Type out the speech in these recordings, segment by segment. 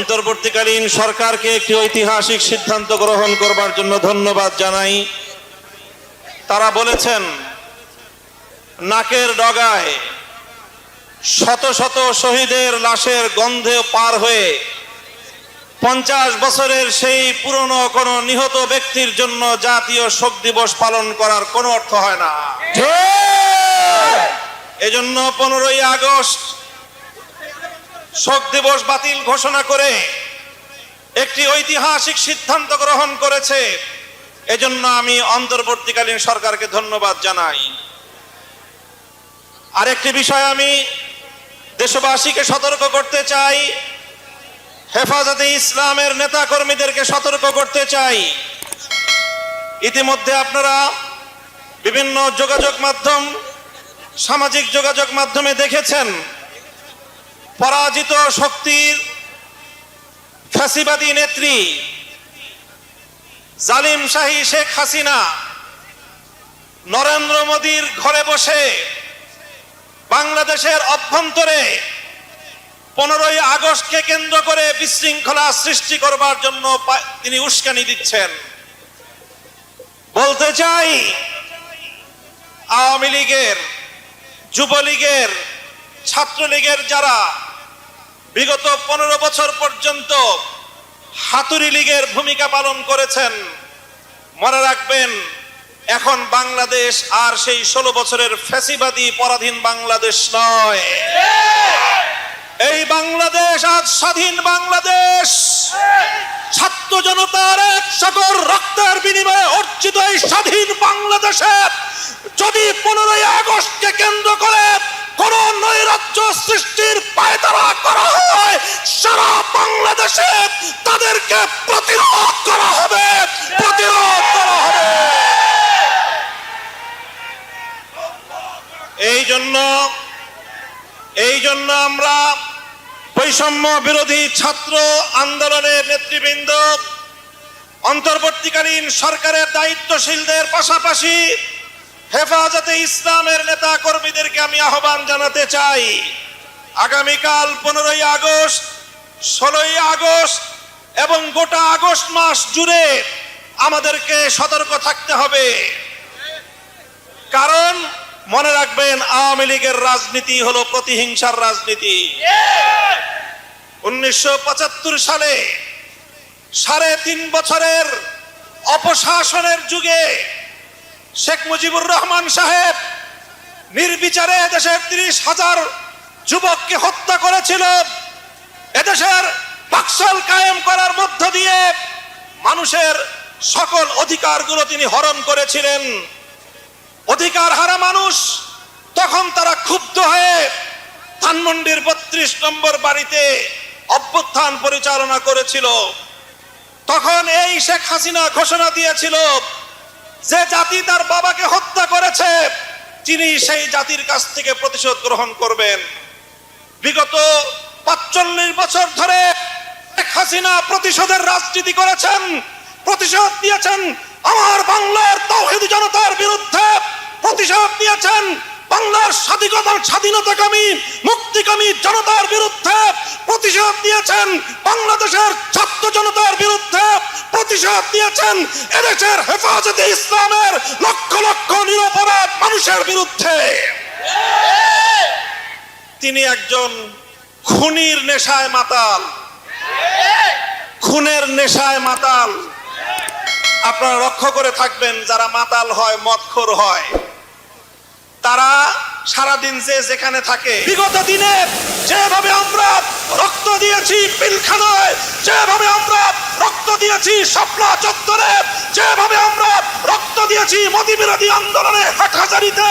অন্তর্বর্তীকালীন সরকারকে একটি ঐতিহাসিক সিদ্ধান্ত গ্রহণ করবার জন্য ধন্যবাদ জানাই। তারা বলেছেন নাকের ডগায় শত শত শহীদের লাশের গন্ধে পার হয়ে পঞ্চাশ বছরের সেই পুরনো কোনো নিহত ব্যক্তির জন্য জাতীয় শোক দিবস পালন করার কোনো অর্থ হয় না। এজন্য পনেরোই আগস্ট শোক দিবস বাতিল ঘোষণা করে একটি ঐতিহাসিক সিদ্ধান্ত গ্রহণ করেছে। এজন্য আমি অন্তর্বর্তীকালীন সরকারকে ধন্যবাদ জানাই। আরেকটি বিষয় আমি দেশবাসীকে সতর্ক করতে চাই। হেফাজতে ইসলামের নেতা কর্মীদেরকে সতর্ক করতে চাই। ইতিমধ্যে আপনারা বিভিন্ন যোগাযোগ মাধ্যম, সামাজিক যোগাযোগ মাধ্যমে দেখেছেন পরাজিত শক্তির ফ্যাসিবাদী নেত্রী জালিম শাহী শেখ হাসিনা নরেন্দ্র মোদীর ঘরে বসে বাংলাদেশের অভ্যন্তরে পনেরোই আগস্টকে কেন্দ্র করে বিশৃঙ্খলা সৃষ্টি করবার জন্য তিনি উস্কানি দিচ্ছেন। বলতে চাই, আওয়ামী লীগের, যুবলীগের, ছাত্রলীগের যারা বিগত পনেরো বছর পর্যন্ত হাতুরি লীগের ভূমিকা পালন করেছেন। মনে রাখবেন, এখন বাংলাদেশ আর সেই ষোলো বছরের ফ্যাসিবাদী পরাধীন বাংলাদেশ নয়। এই বাংলাদেশ আজ স্বাধীন বাংলাদেশ। ছাত্র জনতার এক সকল রক্তের বিনিময়ে অর্জিত এই স্বাধীন বাংলাদেশে যদি পনেরোই আগস্টকে কেন্দ্র করে কোন নৈরাজ্য সৃষ্টির পায়তারা করা হয়, সারা বাংলাদেশে তাদেরকে প্রতিরোধ করা হবে, প্রতিরোধ করা হবে। এই জন্য এই জন্য আমরা বৈষম্য বিরোধী ছাত্র আন্দোলনের নেতৃবৃন্দ, অন্তর্বর্তীকালীন সরকারের দায়িত্বশীলদের পাশাপাশি হেফাজতে ইসলামের নেতা কর্মীদেরকে আমি আহ্বান জানাতে চাই। আগামীকাল পনেরোই আগস্ট, ষোলোই আগস্ট এবং গোটা আগস্ট মাস জুড়ে আমাদেরকে সতর্ক থাকতে হবে। কারণ মনে রাখবেন, আওয়ামী লীগের রাজনীতি হলো প্রতিহিংসার রাজনীতি। উনিশশো পঁচাত্তর সালে সাড়ে তিন বছরের অপশাসনের যুগে শেখ মুজিবুর রহমান সাহেব নির্বিচারে দেশের তিরিশ হাজার যুবককে হত্যা করেছিল। এদেশের বাকশাল কায়েম করার মধ্য দিয়ে মানুষের সকল অধিকারগুলো তিনি হরণ করেছিলেন। অধিকার হারা মানুষ তখন তারা ক্ষুব্ধ হয়ে ধানমন্ডির বত্রিশ নম্বর বাড়িতে অভ্যুত্থান পরিচালনা করেছিল। তখন এই শেখ হাসিনা ঘোষণা দিয়েছিল যে জাতি তার বাবাকে হত্যা করেছে, তিনি সেই জাতির কাছ থেকে প্রতিশোধ গ্রহণ করবেন। বিগত পাঁচচল্লিশ বছর ধরে শেখ হাসিনা প্রতিশোধের রাজনীতি করেছেন, প্রতিশোধ দিয়েছেন আমার বাংলার তৌহিদ জনতার বিরুদ্ধে প্রতিশোধ দিয়েছেন বাংলার স্বাধীনতা স্বাধীনতাকামী, মুক্তিকামী জনতার বিরুদ্ধে প্রতিশোধ দিয়েছেন বাংলাদেশের ছাত্র জনতার বিরুদ্ধে প্রতিশোধ দিয়েছেন এদেশের হেফাজতে ইসলামের লক্ষ লক্ষ নিরপরাধ মানুষের বিরুদ্ধে। তিনি একজন খুনির নেশায় মাতাল। খুনের নেশায় মাতাল। আপনারা লক্ষ্য করে থাকবেন, যারা মাতাল হয়, মদখোর হয়, তারা সারাদিন যে যেখানে থাকে। বিগত দিনে যেভাবে আমরা রক্ত দিয়েছি পিলখানায়, যেভাবে আমরা রক্ত দিয়েছি শাপলা চত্বরে, যেভাবে আমরা রক্ত দিয়েছি মোদী বিরোধী আন্দোলনে হাটহাজারিতে,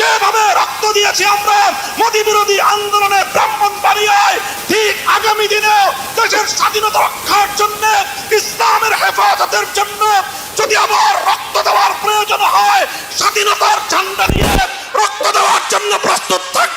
যেভাবে রক্ত দিয়েছি আমরা মোদী বিরোধী আন্দোলনে ব্রাহ্মণবাড়িয়ায় ঠিক আগামী দিনে দেশের স্বাধীনতা রক্ষার জন্য, ইসলামের হেফাজতের জন্য যদি আবার রক্ত দেওয়ার প্রয়োজন হয়, স্বাধীনতার ঝান্ডা নিয়ে জন্য প্রস্তুত থাক